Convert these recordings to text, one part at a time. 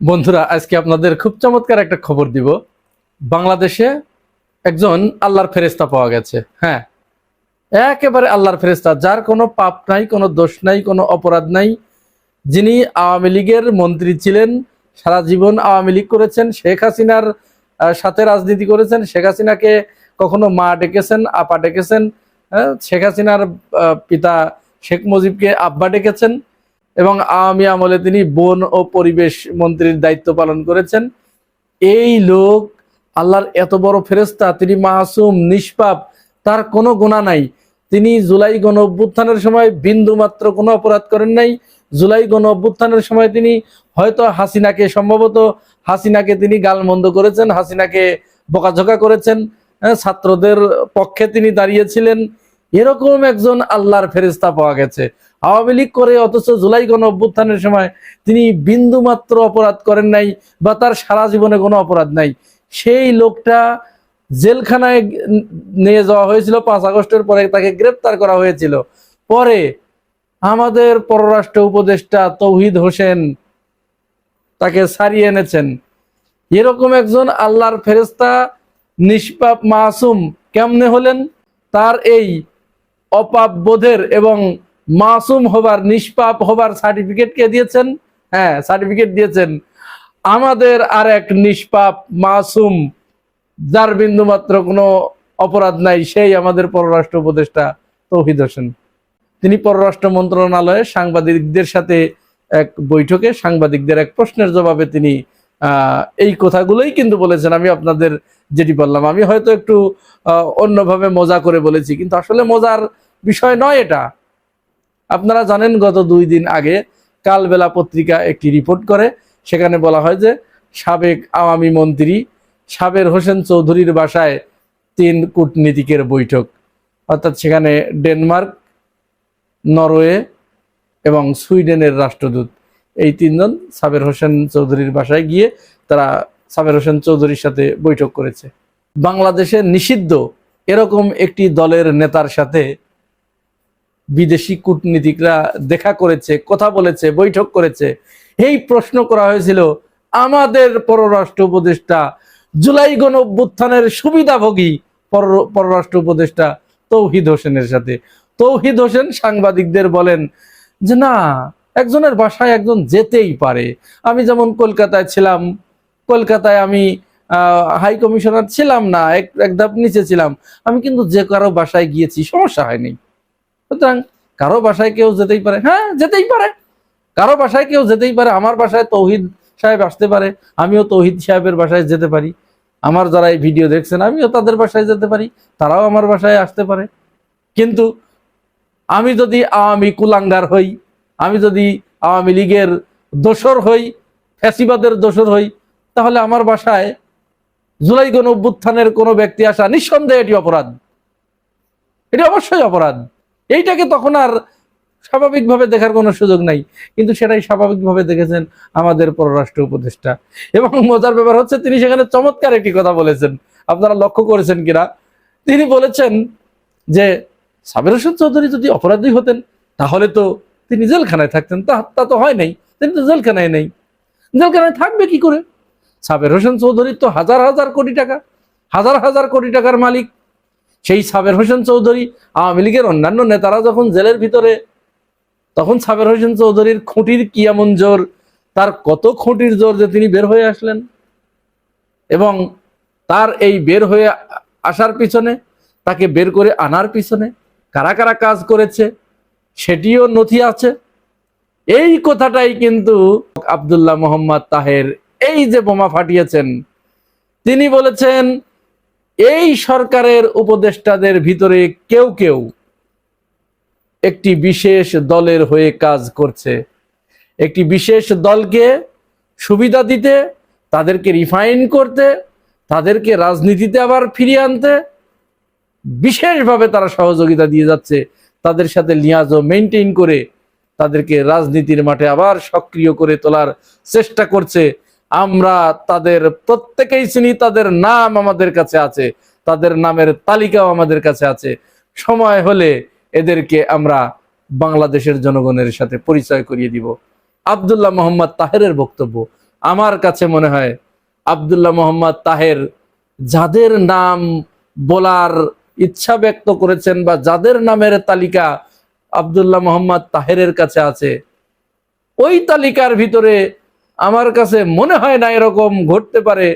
বন্ধুরা আজকে আপনাদের খুব চমৎকার একটা খবর দিব। বাংলাদেশে একজন আল্লাহর ফেরেস্তা পাওয়া গেছে। হ্যাঁ একেবারে আল্লাহর ফেরেস্তা যার কোনো পাপ নাই কোনো দোষ নাই কোনো অপরাধ নাই। যিনি আওয়ামী লীগের মন্ত্রী ছিলেন সারা জীবন আওয়ামী লীগ করেছেন শেখ হাসিনার সাথে রাজনীতি করেছেন শেখ হাসিনাকে কখনো মা ডেকেছেন আপা ডেকেছেন হ্যাঁ, শেখ হাসিনার পিতা শেখ মুজিবকে আব্বা ডেকেছেন। এবং আওয়ামী আমলে তিনি বন ও পরিবেশ মন্ত্রীর দায়িত্ব পালন করেছেন। এই লোক আল্লাহর এত বড় ফেরেস্তা তিনি মাসুম নিষ্পাপ তার কোনো গুণা নাই। তিনি জুলাই গণ অভ্যুত্থানের সময় বিন্দু মাত্র কোনো অপরাধ করেন নাই। জুলাই গণ অভ্যুত্থানের সময় তিনি হয়তো হাসিনাকে সম্ভবত হাসিনাকে তিনি গালমন্দ করেছেন হাসিনাকে বকাঝকা করেছেন। হ্যাঁ, ছাত্রদের পক্ষে তিনি দাঁড়িয়েছিলেন। এরকম একজন আল্লাহর ফেরেস্তা পাওয়া গেছে। আওয়ামী লীগ করে, অথচ জুলাই গণ অভ্যুত্থানের সময় তিনি বিন্দু মাত্র অপরাধ করেন নাই বা তার সারা জীবনে কোনো অপরাধ নাই। সেই লোকটা জেলখানায় নিয়ে যাওয়া হয়েছিল, পাঁচ আগস্টের পরে তাকে গ্রেপ্তার করা হয়েছিল। পরে আমাদের পররাষ্ট্র উপদেষ্টা তৌহিদ হোসেন তাকে সারিয়ে এনেছেন। এরকম একজন আল্লাহর ফেরেস্তা নিষ্পাপ মাসুম কেমনে হলেন? তার এই অপাপ বোধের এবং মাসুম হবার, নিষ্পাপ হবার সার্টিফিকেট কে দিয়েছেন? হ্যাঁ সার্টিফিকেট দিয়েছেন। আমাদের আর এক নিষ্পাপ মাসুম, যার বিন্দু মাত্র কোনো অপরাধ নাই, সেই আমাদের পররাষ্ট্র উপদেষ্টা তৌহিদ হোসেন। তিনি পররাষ্ট্র মন্ত্রণালয়ে সাংবাদিকদের সাথে এক বৈঠকে সাংবাদিকদের এক প্রশ্নের জবাবে তিনি এই কথাগুলোই কিন্তু বলেছেন। আমি আপনাদের যেটি বললাম, আমি হয়তো একটু অন্যভাবে মজা করে বলেছি, কিন্তু আসলে মজার বিষয় নয় এটা। আপনারা জানেন, গত দুই দিন আগে কালবেলা পত্রিকা একটি রিপোর্ট করে। সেখানে বলা হয় যে, সাবেক আওয়ামী মন্ত্রী সাবের হোসেন চৌধুরীর বাসায় তিন কূটনীতিকের বৈঠক। অর্থাৎ সেখানে ডেনমার্ক, নরওয়ে এবং সুইডেনের রাষ্ট্রদূত। এই তিনজন সাবের হোসেন চৌধুরীর বাসায় গিয়ে তারা সাবের হোসেন চৌধুরীর সাথে বৈঠক করেছে। বাংলাদেশে নিষিদ্ধ এরকম একটি দলের নেতার সাথে বিদেশি কূটনীতিকরা দেখা করেছে, কথা বলেছে, বৈঠক করেছে। এই প্রশ্ন করা হয়েছিল, আমাদের পররাষ্ট্র উপদেষ্টা জুলাই গণ অভ্যুত্থানের সুবিধাভোগী পর- পররাষ্ট্র উপদেষ্টা তৌহিদ হোসেনের সাথে। তৌহিদ হোসেন সাংবাদিকদের বলেন যে, না, একজনের বাসায় একজন যেতেই পারে। আমি যেমন কলকাতায় ছিলাম, কলকাতায় আমি হাই কমিশনার ছিলাম না এক ধাপ নিচে ছিলাম। আমি কিন্তু যে কারও বাসায় গিয়েছি, সমস্যা হয়নি। সুতরাং কারও বাসায় কেউ যেতেই পারে হ্যাঁ যেতেই পারে। কারও বাসায় কেউ যেতেই পারে, আমার বাসায় তৌহিদ সাহেব আসতে পারে, আমিও তৌহিদ সাহেবের বাসায় যেতে পারি। আমার যারা এই ভিডিও দেখছেন, আমিও তাদের বাসায় যেতে পারি, তারাও আমার বাসায় আসতে পারে। কিন্তু আমি যদি আওয়ামী কুলাঙ্গার হই, আমি যদি আওয়ামী লীগের দোসর হই, ফ্যাসিবাদের দোসর হই, তাহলে আমার বাসায় জুলাই গণ অভ্যুত্থানের কোনো ব্যক্তি আসা নিঃসন্দেহে এটি অপরাধ। এটি অবশ্যই অপরাধ। এইটাকে তখন আর স্বাভাবিকভাবে দেখার কোনো সুযোগ নাই। কিন্তু সেটাই স্বাভাবিকভাবে দেখেছেন আমাদের পররাষ্ট্র উপদেষ্টা। এবং মজার ব্যাপার হচ্ছে তিনি সেখানে চমৎকার একটি কথা বলেছেন। আপনারা লক্ষ্য করেছেন কিনা? তিনি বলেছেন যে, সাবের হোসেন চৌধুরী যদি অপরাধী হতেন, তাহলে তো তিনি জেলখানায় থাকতেন। তা তা তো হয় নাই। তিনি তো জেলখানায় নেই। জেলখানায় থাকবে কি করে? সাবের হোসেন চৌধুরীর তো হাজার হাজার কোটি টাকা, হাজার হাজার কোটি টাকার মালিক। সেই সাবের হোসেন চৌধুরী, আওয়ামী লীগের অন্যান্য নেতারা যখন জেলের ভিতরে, তখন সাবের হোসেন চৌধুরীর খুঁটির কি এমন জোর? তার কত খুঁটির জোর যে তিনি বের হয়ে আসলেন? এবং তার এই বের হয়ে আসার পিছনে, তাকে বের করে আনার পিছনে কারা কারা কাজ করেছে, সেটিও নথি আছে। এই কথাটাই কিন্তু আব্দুল্লাহ মোহাম্মদ তাহের এই যে বোমা ফাটিয়েছেন, তিনি বলেছেন এই সরকারের উপদেষ্টাদের ভিতরে কেউ কেউ একটি বিশেষ দলের হয়ে কাজ করছে। একটি বিশেষ দলকে সুবিধা দিতে, তাদেরকে রিফাইন করতে, তাদেরকে রাজনীতিতে আবার ফিরিয়ে আনতে বিশেষভাবে তারা সহযোগিতা দিয়ে যাচ্ছে। তাদের সাথে লিয়াজও মেনটেন করে তাদেরকে রাজনীতির মাঠে আবার সক্রিয় করে তোলার চেষ্টা করছে। আমরা তাদের প্রত্যেকেই চিনি, তাদের নাম আমাদের কাছে আছে, তাদের নামের তালিকাও আমাদের কাছে আছে। সময় হলে এদেরকে আমরা বাংলাদেশের জনগণের সাথে পরিচয় করিয়ে দিব। আবদুল্লাহ মোহাম্মদ তাহেরের বক্তব্য, আমার কাছে মনে হয় আবদুল্লাহ মোহাম্মদ তাহের যাদের নাম বলার ইচ্ছা ব্যক্ত করেছেন বা যাদের নামের তালিকা আবদুল্লাহ মোহাম্মদ তাহেরের কাছে আছে, ওই তালিকার ভিতরে আমার কাছে মনে হয় না এরকম ঘটতে পারে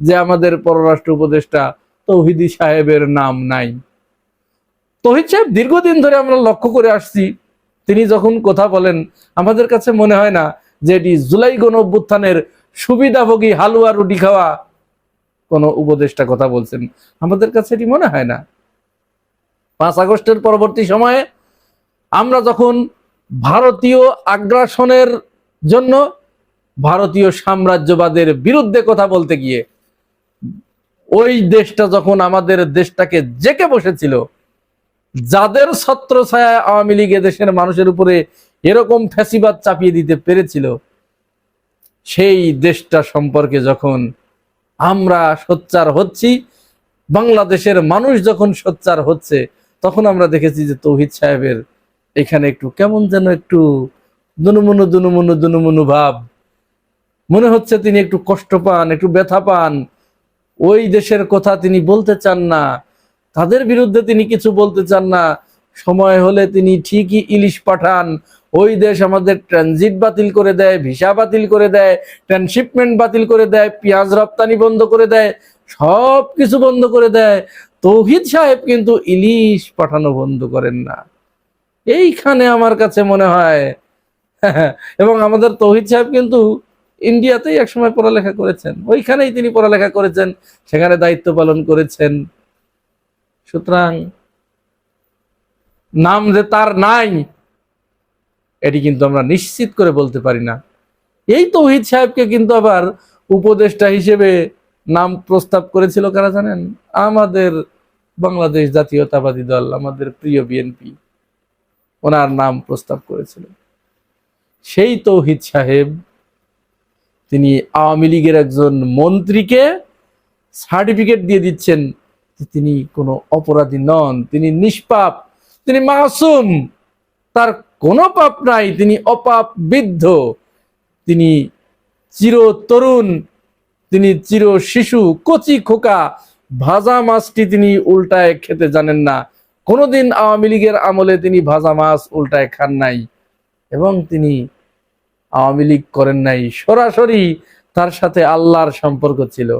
যে আমাদের পররাষ্ট্র উপদেষ্টা তৌহিদি সাহেবের নাম নাই। তহিদ সাহেব দীর্ঘদিন ধরে আমরা লক্ষ্য করে আসছি, তিনি যখন কথা বলেন, আমাদের কাছে মনে হয় না যে এটি জুলাই গণ অভ্যুত্থানের সুবিধাভোগী হালুয়া রুটি খাওয়া কোনো উপদেষ্টা কথা বলছেন। আমাদের কাছে এটি মনে হয় না। পাঁচ আগস্টের পরবর্তী সময়ে আমরা যখন ভারতীয় আগ্রাসনের জন্য ভারতীয় সাম্রাজ্যবাদের বিরুদ্ধে কথা বলতে গিয়ে, ওই দেশটা যখন আমাদের দেশটাকে জেকে বসেছিল, যাদের ছত্র ছায়া আওয়ামী লীগ দেশের মানুষের উপরে এরকম ফ্যাসিবাদ চাপিয়ে দিতে পেরেছিল, সেই দেশটা সম্পর্কে যখন আমরা সোচ্চার হচ্ছি, বাংলাদেশের মানুষ যখন সোচ্চার হচ্ছে, তখন আমরা দেখেছি যে তৌহিদ সাহেবের এখানে একটু কেমন যেন একটু দুনুমুনু দুনুমুনু দুনুমুনু ভাব মনে হচ্ছে তিনি একটু কষ্ট পান, একটু ব্যথা পান। ওই দেশের কথা তিনি বলতে চান না। তাদের বিরুদ্ধে তিনি কিছু বলতে চান না। সময় হলে তিনি ঠিকই ইলিশ পাঠান। ওই দেশ আমাদের ট্রানজিট বাতিল করে দেয়, ভিসা বাতিল করে দেয় ট্রান্সশিপমেন্ট বাতিল করে দেয়, পেঁয়াজ রপ্তানি বন্ধ করে দেয়, সব কিছু বন্ধ করে দেয়। তৌহিদ সাহেব কিন্তু ইলিশ পাঠানো বন্ধ করেন না। এইখানে আমার কাছে মনে হয়, এবং আমাদের তৌহিদ সাহেব কিন্তু ইন্ডিয়াতেই একসময় পড়ালেখা করেছেন। ওইখানেই তিনি পড়ালেখা করেছেন, সেখানে দায়িত্ব পালন করেছেন। সুতরাং নাম যে তার নাই, এটি কিন্তু আমরা নিশ্চিত করে বলতে পারি না। এই তৌহিদ সাহেবকে কিন্তু আবার উপদেষ্টা হিসেবে নাম প্রস্তাব করেছিল কারা জানেন? আমাদের বাংলাদেশ জাতীয়তাবাদী দল, আমাদের প্রিয় বিএনপি। ওনার নাম প্রস্তাব করেছিল। সেই তৌহিদ সাহেব তিনি আওয়ামী লীগের একজন মন্ত্রীকে সার্টিফিকেট দিয়ে দিচ্ছেন তিনি কোনো অপরাধী নন, তিনি নিষ্পাপ, তিনি মাসুম, তার কোনো পাপ নাই, তিনি অপাপ বিদ্ধ, তিনি চির তরুণ, তিনি চির শিশু, কচি খোকা, ভাজা মাছটি তিনি উল্টায় খেতে জানেন না। কোনোদিন আওয়ামী লীগের আমলে তিনি ভাজা মাছ উল্টায় খান নাই। এবং তিনি আওয়ামী লীগ করেন নাই সরাসরি তার সাথে আল্লাহর সম্পর্ক ছিল।